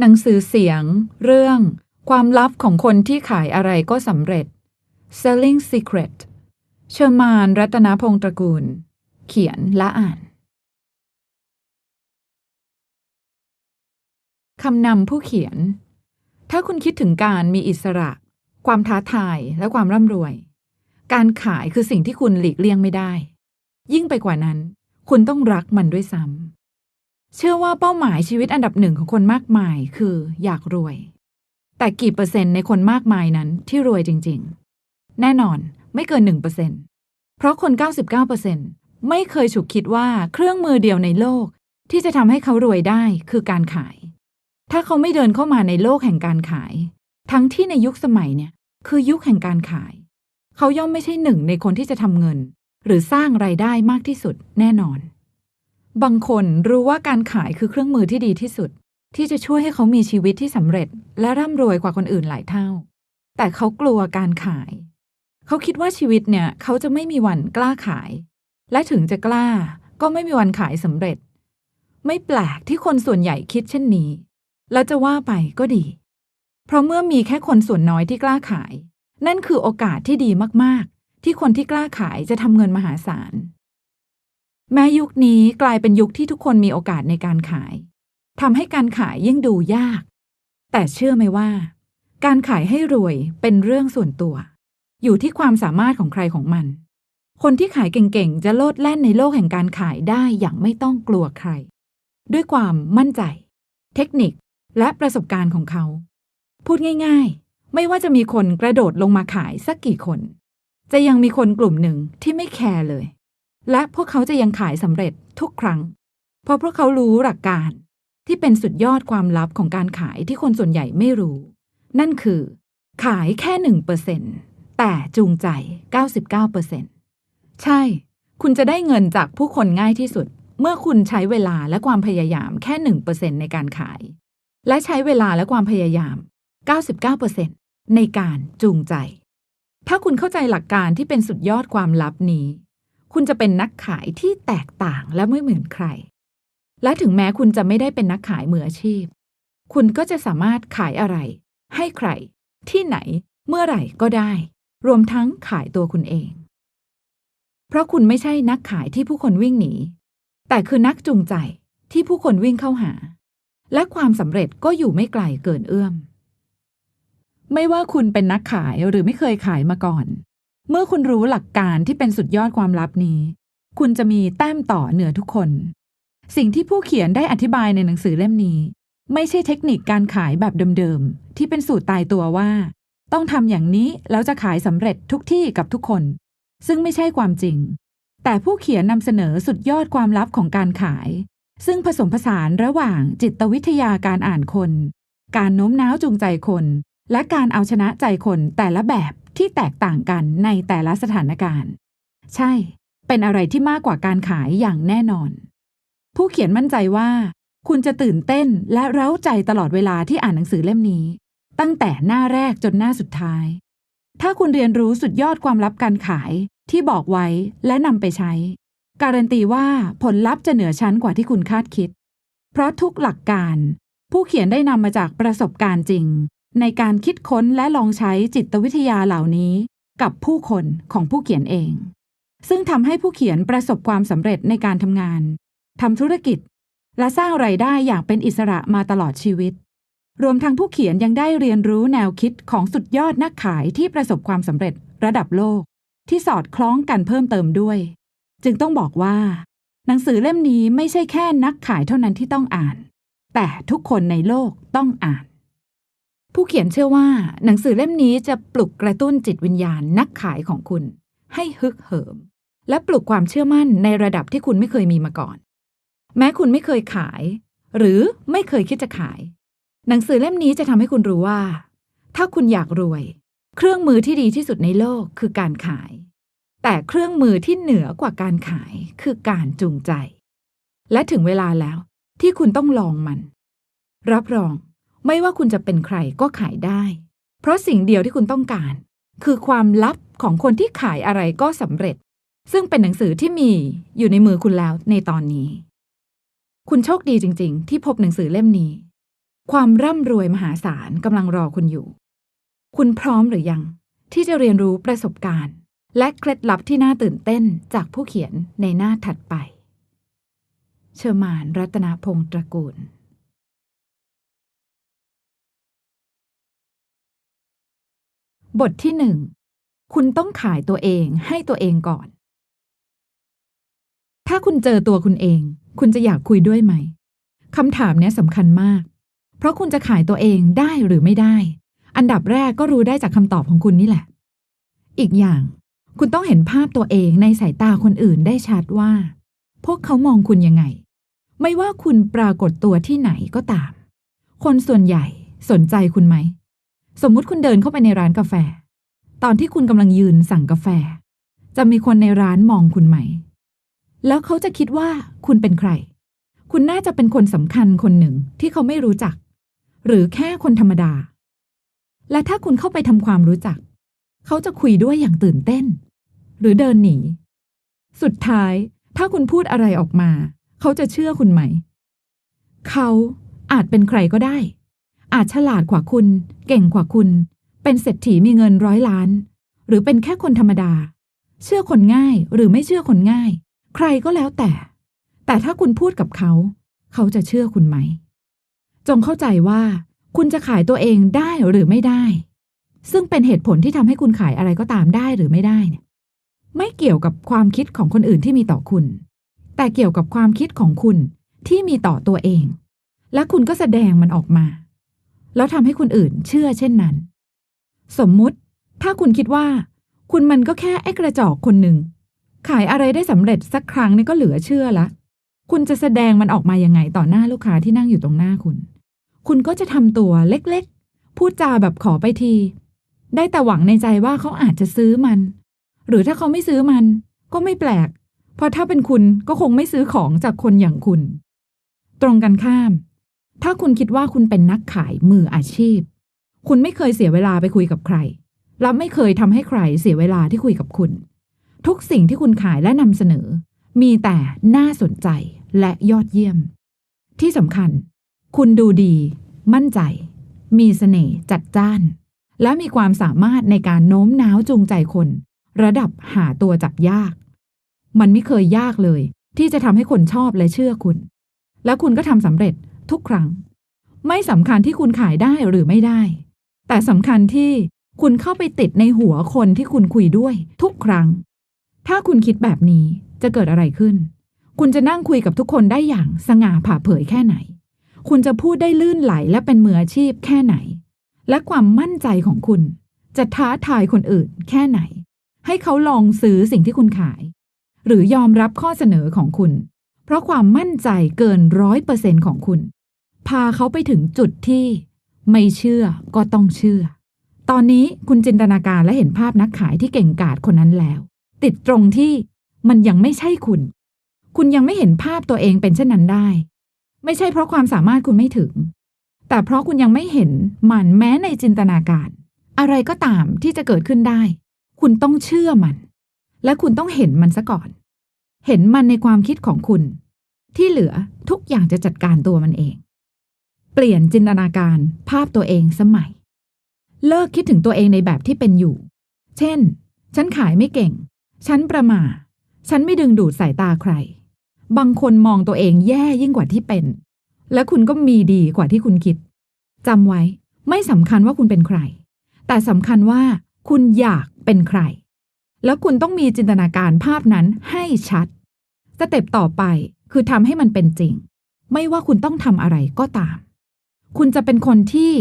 หนังสือเสียง เรื่อง ความลับของคนที่ขายอะไรก็สำเร็จ Selling Secret เชอร์มานรัตนพงษ์ตระกูล เขียนและอ่านคำนำผู้เขียน ถ้าคุณคิดถึงการมีอิสระ ความท้าทายและความร่ำรวย การขายคือสิ่งที่คุณหลีกเลี่ยงไม่ได้ ยิ่งไปกว่านั้น คุณต้องรักมันด้วยซ้ำ เชื่อว่าเป้าหมายชีวิตอันดับหนึ่งของคนมากมายคืออยากรวย แต่กี่เปอร์เซ็นต์ในคนมากมายนั้นที่รวยจริง ๆ แน่นอนไม่เกินหนึ่งเปอร์เซ็นต์เพราะคน 99เปอร์เซนต์ไม่เคยฉุกคิดว่าเครื่องมือเดียวในโลก ที่จะทำให้เขารวยได้คือการขาย ถ้าเขาไม่เดินเข้ามาในโลกแห่งการขาย ทั้งที่ในยุคสมัยเนี่ยคือยุคแห่งการขาย เขาย่อมไม่ใช่หนึ่งในคนที่จะทำเงิน หรือสร้างไรายได้มากที่สุดแน่นอน บางคนรู้ว่าการขายคือเครื่องมือที่ดีที่สุด ที่จะช่วยให้เขามีชีวิตที่สำเร็จ และร่ำรวยกว่าคนอื่นหลายเท่า แต่เขากลัวการขาย เขาคิดว่าชีวิตเนี่ยเขาจะไม่มีวันกล้าขาย และถึงจะกล้าก็ไม่มีวันขายสำเร็จ ไม่แปลกที่คนส่วนใหญ่คิดเช่นนี้ และจะว่าไปก็ดี เพราะเมื่อมีแค่คนส่วนน้อยที่กล้าขาย นั่นคือโอกาสที่ดีมากๆ ที่คนที่กล้าขายจะทำเงินมหาศาล แม้ยุคนี้กลายเป็นยุคที่ทุกคนมีโอกาสในการขายทำให้การขายยิ่งดูยาก แต่เชื่อไหมว่า การขายให้รวยเป็นเรื่องส่วนตัว อยู่ที่ความสามารถของใครของมัน คนที่ขายเก่งๆ จะโลดแล่นในโลกแห่งการขายได้อย่างไม่ต้องกลัวใคร ด้วยความมั่นใจ เทคนิคและประสบการณ์ของเขา พูดง่ายๆ ไม่ว่าจะมีคนกระโดดลงมาขายสักกี่คน จะยังมีคนกลุ่มหนึ่งที่ไม่แคร์เลย และพวกเขาจะยังขายสำเร็จทุกครั้ง เพราะพวกเขารู้หลักการที่เป็นสุดยอดความลับของการขายที่คนส่วนใหญ่ไม่รู้ นั่นคือ ขายแค่หนึ่งเปอร์เซ็นแต่จูงใจ 99%ใช่ คุณจะได้เงินจากผู้คนง่ายที่สุด เมื่อคุณใช้เวลาและความพยายามแค่หนึ่งเปอร์เซ็นในการขาย และใช้เวลาและความพยายาม 99%ในการจูงใจ ถ้าคุณเข้าใจหลักการที่เป็นสุดยอดความลับนี้ คุณจะเป็นนักขายที่แตกต่างและไม่เหมือนใคร และถึงแม้คุณจะไม่ได้เป็นนักขายมืออาชีพ คุณก็จะสามารถขายอะไร ให้ใคร ที่ไหน เมื่อไหร่ก็ได้ รวมทั้งขายตัวคุณเอง เพราะคุณไม่ใช่นักขายที่ผู้คนวิ่งหนี แต่คือนักจูงใจที่ผู้คนวิ่งเข้าหา และความสำเร็จก็อยู่ไม่ไกลเกินเอื้อม ไม่ว่าคุณเป็นนักขายหรือไม่เคยขายมาก่อน เมื่อคุณรู้หลักการที่เป็นสุดยอดความลับนี้ คุณจะมีแต้มต่อเหนือทุกคน สิ่งที่ผู้เขียนได้อธิบายในหนังสือเล่มนี้ ไม่ใช่เทคนิคการขายแบบเดิมๆ ที่เป็นสูตรตายตัวว่า ต้องทำอย่างนี้แล้วจะขายสำเร็จทุกที่กับทุกคน ซึ่งไม่ใช่ความจริง แต่ผู้เขียนนำเสนอสุดยอดความลับของการขาย ซึ่งผสมผสานระหว่างจิตวิทยาการอ่านคน การโน้มน้าวจูงใจคน และการเอาชนะใจคนแต่ละแบบที่แตกต่างกันในแต่ละสถานการณ์ ใช่ เป็นอะไรที่มากกว่าการขายอย่างแน่นอน ผู้เขียนมั่นใจว่า คุณจะตื่นเต้นและเร้าใจตลอดเวลาที่อ่านหนังสือเล่มนี้ ตั้งแต่หน้าแรกจนหน้าสุดท้าย ถ้าคุณเรียนรู้สุดยอดความลับการขายที่บอกไว้และนำไปใช้ การันตีว่าผลลัพธ์จะเหนือชั้นกว่าที่คุณคาดคิด เพราะทุกหลักการ ผู้เขียนได้นำมาจากประสบการณ์จริง ในการคิดค้นและลองใช้จิตวิทยาเหล่านี้กับผู้คนของผู้เขียนเอง ซึ่งทำให้ผู้เขียนประสบความสำเร็จในการทำงานทำธุรกิจ และสร้างไรายได้อย่างเป็นอิสระมาตลอดชีวิต รวมทั้งผู้เขียนยังได้เรียนรู้แนวคิดของสุดยอดนักขายที่ประสบความสำเร็จระดับโลก ที่สอดคล้องกันเพิ่มเติมด้วย จึงต้องบอกว่า หนังสือเล่มนี้ไม่ใช่แค่นักขายเท่านั้นที่ต้องอ่าน แต่ทุกคนในโลกต้องอ่าน ผู้เขียนเชื่อว่า หนังสือเล่มนี้จะปลุกกระตุ้นจิตวิญญาณนักขายของคุณ ให้ฮึกเหิม และปลุกความเชื่อมั่นในระดับที่คุณไม่เคยมีมาก่อน แม้คุณไม่เคยขาย หรือไม่เคยคิดจะขาย หนังสือเล่มนี้จะทำให้คุณรู้ว่า ถ้าคุณอยากรวย เครื่องมือที่ดีที่สุดในโลกคือการขาย แต่เครื่องมือที่เหนือกว่าการขายคือการจูงใจ และถึงเวลาแล้วที่คุณต้องลองมัน รับรอง ไม่ว่าคุณจะเป็นใครก็ขายได้ เพราะสิ่งเดียวที่คุณต้องการ คือความลับของคนที่ขายอะไรก็สำเร็จ ซึ่งเป็นหนังสือที่มีอยู่ในมือคุณแล้วในตอนนี้ คุณโชคดีจริง ๆ ที่พบหนังสือเล่มนี้ ความร่ำรวยมหาศาลกำลังรอคุณอยู่ คุณพร้อมหรือยัง ที่จะเรียนรู้ประสบการณ์ และเคล็ดลับที่น่าตื่นเต้นจากผู้เขียนในหน้าถัดไป เชอร์มานรัตนพงศ์ตระกูล บทที่หนึ่งคุณต้องขายตัวเองให้ตัวเองก่อน ถ้าคุณเจอตัวคุณเอง คุณจะอยากคุยด้วยไหมคำถามนี้สำคัญมาก เพราะคุณจะขายตัวเองได้หรือไม่ได้ อันดับแรกก็รู้ได้จากคำตอบของคุณนี่แหละ อีกอย่าง คุณต้องเห็นภาพตัวเองในสายตาคนอื่นได้ชัดว่า พวกเขามองคุณยังไง ไม่ว่าคุณปรากฏตัวที่ไหนก็ตาม คนส่วนใหญ่สนใจคุณไหม สมมุติคุณเดินเข้าไปในร้านกาแฟ ตอนที่คุณกำลังยืนสั่งกาแฟ จะมีคนในร้านมองคุณไหม แล้วเขาจะคิดว่าคุณเป็นใคร คุณน่าจะเป็นคนสำคัญคนหนึ่งที่เขาไม่รู้จัก หรือแค่คนธรรมดา และถ้าคุณเข้าไปทำความรู้จัก เขาจะคุยด้วยอย่างตื่นเต้น หรือเดินหนี สุดท้าย ถ้าคุณพูดอะไรออกมา เขาจะเชื่อคุณไหม เขาอาจเป็นใครก็ได้ อาจฉลาดกว่าคุณ เก่งกว่าคุณ เป็นเศรษฐีมีเงินร้อยล้าน หรือเป็นแค่คนธรรมดา เชื่อคนง่ายหรือไม่เชื่อคนง่าย ใครก็แล้วแต่ แต่ถ้าคุณพูดกับเขา เขาจะเชื่อคุณไหม จงเข้าใจว่า คุณจะขายตัวเองได้หรือไม่ได้ ซึ่งเป็นเหตุผลที่ทำให้คุณขายอะไรก็ตามได้หรือไม่ได้เนี่ยไม่เกี่ยวกับความคิดของคนอื่นที่มีต่อคุณ แต่เกี่ยวกับความคิดของคุณที่มีต่อตัวเอง และคุณก็แสดงมันออกมา แล้วทำให้คนอื่นเชื่อเช่นนั้น สมมุติ ถ้าคุณคิดว่า คุณมันก็แค่ไอ้กระจอกคนหนึ่ง ขายอะไรได้สำเร็จสักครั้งนี่ก็เหลือเชื่อละ คุณจะแสดงมันออกมายังไงต่อหน้าลูกค้าที่นั่งอยู่ตรงหน้าคุณ คุณก็จะทำตัวเล็กๆ พูดจาแบบขอไปที ได้แต่หวังในใจว่าเขาอาจจะซื้อมัน หรือถ้าเขาไม่ซื้อมัน ก็ไม่แปลก เพราะถ้าเป็นคุณก็คงไม่ซื้อของจากคนอย่างคุณ ตรงกันข้าม ถ้าคุณคิดว่าคุณเป็นนักขายมืออาชีพ คุณไม่เคยเสียเวลาไปคุยกับใคร และไม่เคยทำให้ใครเสียเวลาที่คุยกับคุณ ทุกสิ่งที่คุณขายและนำเสนอ มีแต่น่าสนใจและยอดเยี่ยม ที่สำคัญ คุณดูดี มั่นใจ มีเสน่ห์จัดจ้าน และมีความสามารถในการโน้มน้าวจูงใจคน ระดับหาตัวจับยาก มันไม่เคยยากเลย ที่จะทำให้คนชอบและเชื่อคุณ และคุณก็ทำสำเร็จ ทุกครั้ง ไม่สำคัญที่คุณขายได้หรือไม่ได้ แต่สำคัญที่คุณเข้าไปติดในหัวคนที่คุณคุยด้วย ทุกครั้ง ถ้าคุณคิดแบบนี้จะเกิดอะไรขึ้น คุณจะนั่งคุยกับทุกคนได้อย่างสง่าผ่าเผยแค่ไหน คุณจะพูดได้ลื่นไหลและเป็นมืออาชีพแค่ไหน และความมั่นใจของคุณ จะท้าทายคนอื่นแค่ไหน ให้เขาลองซื้อสิ่งที่คุณขาย หรือยอมรับข้อเสนอของคุณ เพราะความมั่นใจเกินร้อยเปอร์เซ็นของคุณ พาเขาไปถึงจุดที่ไม่เชื่อก็ต้องเชื่อ ตอนนี้คุณจินตนาการและเห็นภาพนักขายที่เก่งกาจคนนั้นแล้ว ติดตรงที่มันยังไม่ใช่คุณ คุณยังไม่เห็นภาพตัวเองเป็นเช่นนั้นได้ ไม่ใช่เพราะความสามารถคุณไม่ถึง แต่เพราะคุณยังไม่เห็นมันแม้ในจินตนาการ อะไรก็ตามที่จะเกิดขึ้นได้ คุณต้องเชื่อมัน และคุณต้องเห็นมันซะก่อน เห็นมันในความคิดของคุณ ที่เหลือทุกอย่างจะจัดการตัวมันเอง เปลี่ยนจินตนาการภาพตัวเองสมัย เลิกคิดถึงตัวเองในแบบที่เป็นอยู่ เช่น ฉันขายไม่เก่ง ฉันประมาฉันไม่ดึงดูดสายตาใคร บางคนมองตัวเองแย่ยิ่งกว่าที่เป็น และคุณก็มีดีกว่าที่คุณคิดจำไว้ไม่สำคัญว่าคุณเป็นใคร แต่สำคัญว่าคุณอยากเป็นใคร แล้วคุณต้องมีจินตนาการภาพนั้นให้ชัด สเต็ปต่อไปคือทำให้มันเป็นจริง ไม่ว่าคุณต้องทำอะไรก็ตาม คุณจะเป็นคนที่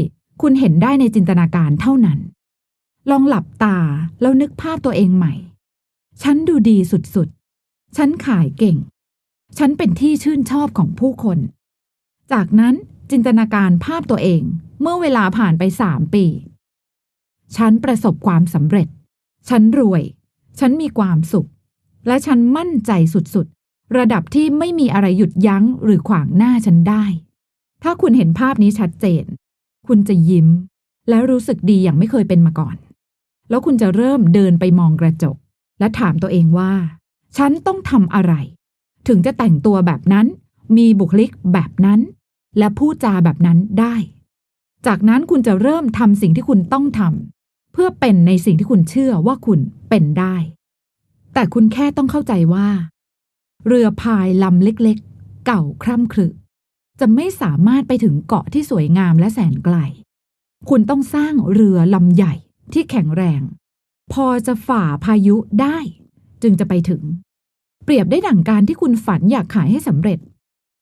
คุณเห็นได้ในจินตนาการเท่านั้น ลองหลับตาแล้วนึกภาพตัวเองใหม่ ฉันดูดีสุดๆ ฉันขายเก่ง ฉันเป็นที่ชื่นชอบของผู้คน จากนั้นจินตนาการภาพตัวเองเมื่อเวลาผ่านไปสามปี ฉันประสบความสำเร็จ ฉันรวย ฉันมีความสุข และฉันมั่นใจสุดๆ ระดับที่ไม่มีอะไรหยุดยั้งหรือขวางหน้าฉันได้ ถ้าคุณเห็นภาพนี้ชัดเจน คุณจะยิ้ม และรู้สึกดีอย่างไม่เคยเป็นมาก่อน แล้วคุณจะเริ่มเดินไปมองกระจก และถามตัวเองว่า ฉันต้องทำอะไร ถึงจะแต่งตัวแบบนั้น มีบุคลิกแบบนั้น และพูดจาแบบนั้นได้ จากนั้นคุณจะเริ่มทำสิ่งที่คุณต้องทำเพื่อเป็นในสิ่งที่คุณเชื่อว่าคุณเป็นได้ แต่คุณแค่ต้องเข้าใจว่า เรือพายลำเล็กๆ เก่าคร่ำครึ จะไม่สามารถไปถึงเกาะที่สวยงามและแสนไกล คุณต้องสร้างเรือลำใหญ่ที่แข็งแรง พอจะฝ่าพายุได้ จึงจะไปถึง เปรียบได้ดั่งการที่คุณฝันอยากขายให้สำเร็จ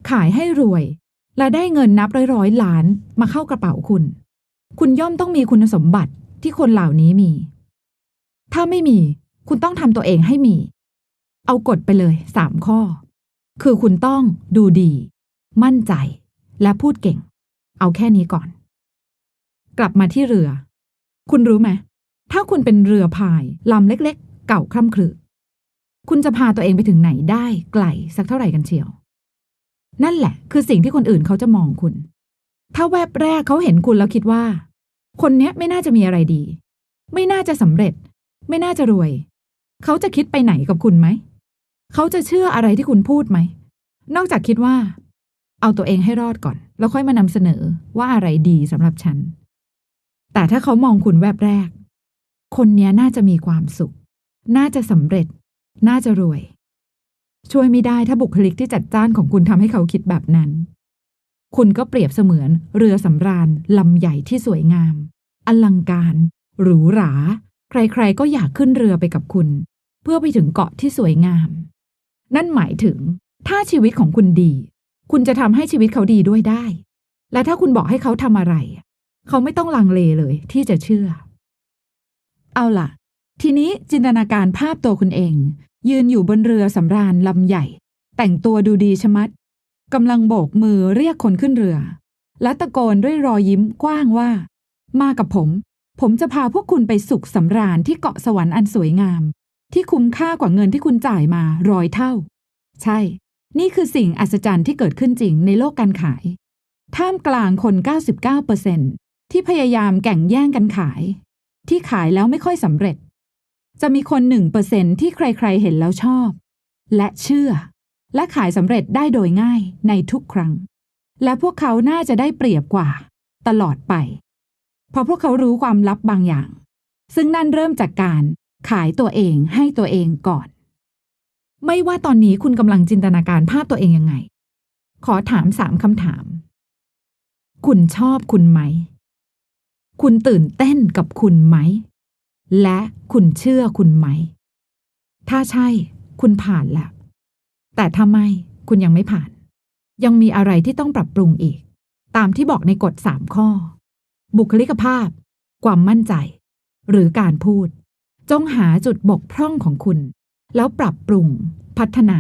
ขายให้รวย และได้เงินนับร้อยร้อยล้านมาเข้ากระเป๋าคุณ คุณย่อมต้องมีคุณสมบัติที่คนเหล่านี้มี ถ้าไม่มี คุณต้องทำตัวเองให้มี เอากฎไปเลยสามข้อ คือคุณต้องดูดี มั่นใจ และพูดเก่ง เอาแค่นี้ก่อน กลับมาที่เรือ คุณรู้ไหม ถ้าคุณเป็นเรือพายลำเล็กๆ เก่าคร่ำครึคุณจะพาตัวเองไปถึงไหนได้ไกลสักเท่าไหร่กันเชียว นั่นแหละ คือสิ่งที่คนอื่นเขาจะมองคุณ ถ้าแวบแรกเขาเห็นคุณแล้วคิดว่า คนเนี้ยไม่น่าจะมีอะไรดี ไม่น่าจะสำเร็จ ไม่น่าจะรวย เขาจะคิดไปไหนกับคุณไหม เขาจะเชื่ออะไรที่คุณพูดไหม นอกจากคิดว่า เอาตัวเองให้รอดก่อน แล้วค่อยมานำเสนอว่าอะไรดีสำหรับฉัน แต่ถ้าเขามองคุณแวบแรก คนนี้น่าจะมีความสุข น่าจะสำเร็จ น่าจะรวย ช่วยไม่ได้ถ้าบุคลิกที่จัดจ้านของคุณทำให้เขาคิดแบบนั้น คุณก็เปรียบเสมือนเรือสำราญลำใหญ่ที่สวยงาม อลังการ หรูหรา ใครๆก็อยากขึ้นเรือไปกับคุณ เพื่อไปถึงเกาะที่สวยงาม นั่นหมายถึงถ้าชีวิตของคุณดี คุณจะทำให้ชีวิตเขาดีด้วยได้ และถ้าคุณบอกให้เขาทำอะไร เขาไม่ต้องลังเลเลยที่จะเชื่อ เอาล่ะ ทีนี้จินตนาการภาพตัวคุณเอง ยืนอยู่บนเรือสำราญลำใหญ่ แต่งตัวดูดีชะมัดกำลังโบกมือเรียกคนขึ้นเรือ และตะโกนด้วยรอยยิ้มกว้างว่า มากับผม ผมจะพาพวกคุณไปสุขสำราญที่เกาะสวรรค์อันสวยงาม ที่คุ้มค่ากว่าเงินที่คุณจ่ายมาร้อยเท่า ใช่ นี่คือสิ่งอัศจรรย์ที่เกิดขึ้นจริงในโลกการขาย ท่ามกลางคน 99%ที่พยายามแก่งแย่งกันขาย ที่ขายแล้วไม่ค่อยสำเร็จ จะมีคน 1%ที่ใครๆเห็นแล้วชอบ และเชื่อ และขายสำเร็จได้โดยง่ายในทุกครั้ง และพวกเขาน่าจะได้เปรียบกว่า ตลอดไป เพราะพวกเขารู้ความลับบางอย่าง ซึ่งนั่นเริ่มจากการขายตัวเองให้ตัวเองก่อน ไม่ว่าตอนนี้คุณกำลังจินตนาการภาพตัวเองยังไง ขอถามสามคำถาม คุณชอบคุณไหม คุณตื่นเต้นกับคุณไหม และคุณเชื่อคุณไหม ถ้าใช่ คุณผ่านแล้วแต่ถ้าไม่ คุณยังไม่ผ่าน ยังมีอะไรที่ต้องปรับปรุงอีก ตามที่บอกในกฎสามข้อ บุคลิกภาพ ความมั่นใจ หรือการพูด จงหาจุดบกพร่องของคุณ แล้วปรับปรุง พัฒนา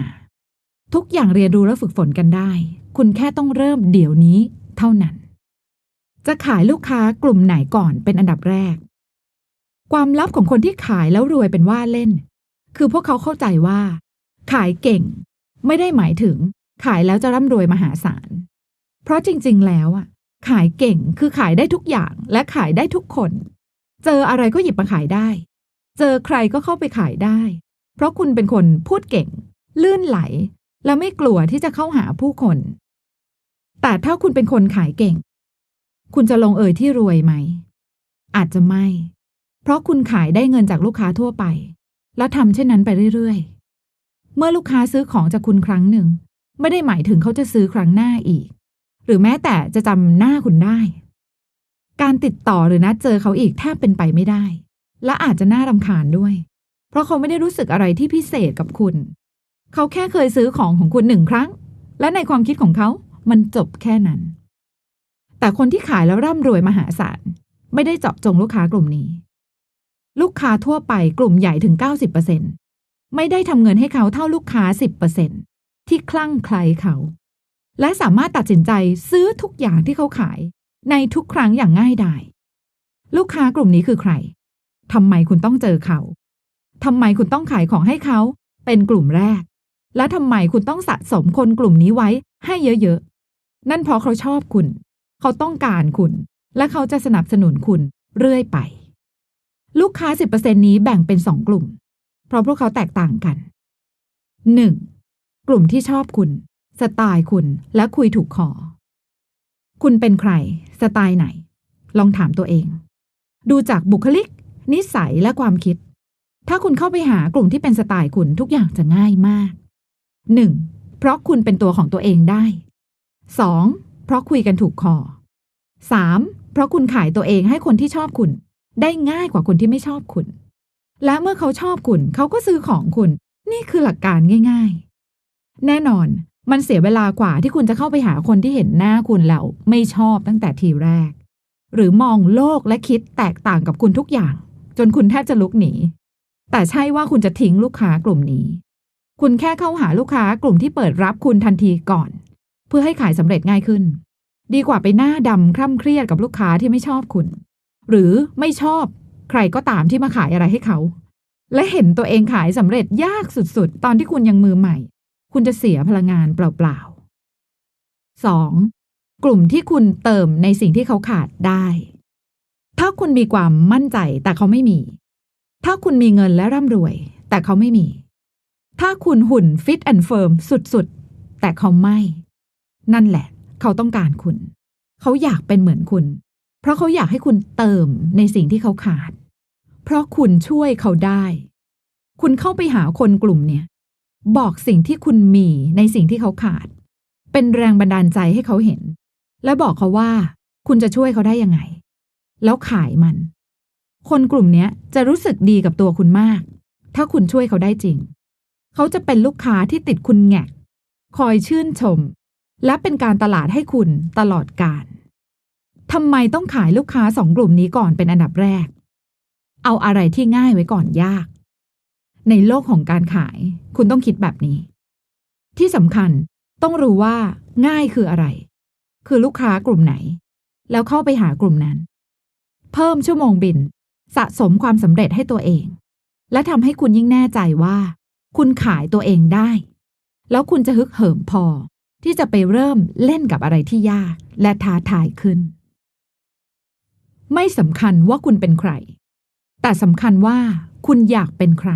ทุกอย่างเรียนรู้และฝึกฝนกันได้ คุณแค่ต้องเริ่มเดี๋ยวนี้เท่านั้น จะขายลูกค้ากลุ่มไหนก่อนเป็นอันดับแรก ความลับของคนที่ขายแล้วรวยเป็นว่าเล่น คือพวกเขาเข้าใจว่า ขายเก่ง ไม่ได้หมายถึง ขายแล้วจะร่ำรวยมหาศาล เพราะจริง ๆ แล้วอะขายเก่งคือขายได้ทุกอย่างและขายได้ทุกคน เจออะไรก็หยิบมาขายได้ เจอใครก็เข้าไปขายได้ เพราะคุณเป็นคนพูดเก่ง ลื่นไหล และไม่กลัวที่จะเข้าหาผู้คน แต่ถ้าคุณเป็นคนขายเก่ง คุณจะลงเอยที่รวยไหม อาจจะไม่ เพราะคุณขายได้เงินจากลูกค้าทั่วไป และทำเช่นนั้นไปเรื่อยๆ เมื่อลูกค้าซื้อของจากคุณครั้งหนึ่ง ไม่ได้หมายถึงเขาจะซื้อครั้งหน้าอีก หรือแม้แต่จะจำหน้าคุณได้ การติดต่อหรือนัดเจอเขาอีกแทบเป็นไปไม่ได้ และอาจจะน่ารำคาญด้วย เพราะเขาไม่ได้รู้สึกอะไรที่พิเศษกับคุณ เขาแค่เคยซื้อของของคุณหนึ่งครั้ง และในความคิดของเขามันจบแค่นั้น แต่คนที่ขายแล้วร่ำรวยมหาศาลไม่ได้เจาะจงลูกค้ากลุ่มนี้ ลูกค้าทั่วไปกลุ่มใหญ่ถึง 90%ไม่ได้ทำเงินให้เขาเท่าลูกค้า 10%ที่คลั่งไคล้เขา และสามารถตัดสินใจซื้อทุกอย่างที่เขาขาย ในทุกครั้งอย่างง่ายดายลูกค้ากลุ่มนี้คือใครทำไมคุณต้องเจอเขา ทำไมคุณต้องขายของให้เขา เป็นกลุ่มแรก และทำไมคุณต้องสะสมคนกลุ่มนี้ไว้ให้เยอะๆ นั่นเพราะเขาชอบคุณ เขาต้องการคุณ และเขาจะสนับสนุนคุณเรื่อยไป ลูกค้า 10%นี้แบ่งเป็นสองกลุ่ม เพราะพวกเขาแตกต่างกัน 1. กลุ่มที่ชอบคุณ สไตล์คุณและคุยถูกคอคุณเป็นใคร สไตล์ไหน ลองถามตัวเอง ดูจากบุคลิก นิสัยและความคิด ถ้าคุณเข้าไปหากลุ่มที่เป็นสไตล์คุณทุกอย่างจะง่ายมาก 1. เพราะคุณเป็นตัวของตัวเองได้ 2. เพราะคุยกันถูกคอ 3. เพราะคุณขายตัวเองให้คนที่ชอบคุณ ได้ง่ายกว่าคนที่ไม่ชอบคุณ และเมื่อเขาชอบคุณเขาก็ซื้อของคุณ นี่คือหลักการง่าย ๆ แน่นอนมันเสียเวลากว่าที่คุณจะเข้าไปหาคนที่เห็นหน้าคุณแล้วไม่ชอบตั้งแต่ทีแรก หรือมองโลกและคิดแตกต่างกับคุณทุกอย่าง จนคุณแทบจะลุกหนี แต่ใช่ว่าคุณจะทิ้งลูกค้ากลุ่มนี้ คุณแค่เข้าหาลูกค้ากลุ่มที่เปิดรับคุณทันทีก่อน เพื่อให้ขายสำเร็จง่ายขึ้น ดีกว่าไปหน้าดำคร่ำเครียดกับลูกค้าที่ไม่ชอบคุณ หรือไม่ชอบใครก็ตามที่มาขายอะไรให้เขา และเห็นตัวเองขายสำเร็จยากสุดๆ ตอนที่คุณยังมือใหม่ คุณจะเสียพลังงานเปล่าๆ 2. กลุ่มที่คุณเติมในสิ่งที่เขาขาดได้ ถ้าคุณมีความมั่นใจแต่เขาไม่มี ถ้าคุณมีเงินและร่ำรวย แต่เขาไม่มี ถ้าคุณหุ่นฟิตแอนด์เฟิร์มสุดๆ แต่เขาไม่ นั่นแหละ เขาต้องการคุณ เขาอยากเป็นเหมือนคุณ เพราะเขาอยากให้คุณเติมในสิ่งที่เขาขาด เพราะคุณช่วยเขาได้ คุณเข้าไปหาคนกลุ่มเนี่ย บอกสิ่งที่คุณมีในสิ่งที่เขาขาด เป็นแรงบันดาลใจให้เขาเห็น และบอกเขาว่า คุณจะช่วยเขาได้ยังไง แล้วขายมัน คนกลุ่มนี้จะรู้สึกดีกับตัวคุณมาก ถ้าคุณช่วยเขาได้จริง เขาจะเป็นลูกค้าที่ติดคุณแงก คอยชื่นชม และเป็นการตลาดให้คุณตลอดการทำไมต้องขายลูกค้าสองกลุ่มนี้ก่อนเป็นอันดับแรก เอาอะไรที่ง่ายไว้ก่อนยาก ในโลกของการขาย คุณต้องคิดแบบนี้ ที่สำคัญต้องรู้ว่า ง่ายคืออะไร คือลูกค้ากลุ่มไหน แล้วเข้าไปหากลุ่มนั้น เพิ่มชั่วโมงบิน สะสมความสำเร็จให้ตัวเอง และทำให้คุณยิ่งแน่ใจว่า คุณขายตัวเองได้ แล้วคุณจะฮึกเหิมพอ ที่จะไปเริ่มเล่นกับอะไรที่ยากและท้าทายขึ้น ไม่สำคัญว่าคุณเป็นใคร แต่สำคัญว่าคุณอยากเป็นใคร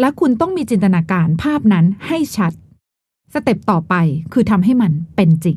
และคุณต้องมีจินตนาการภาพนั้นให้ชัด สเต็ปต่อไปคือทำให้มันเป็นจริง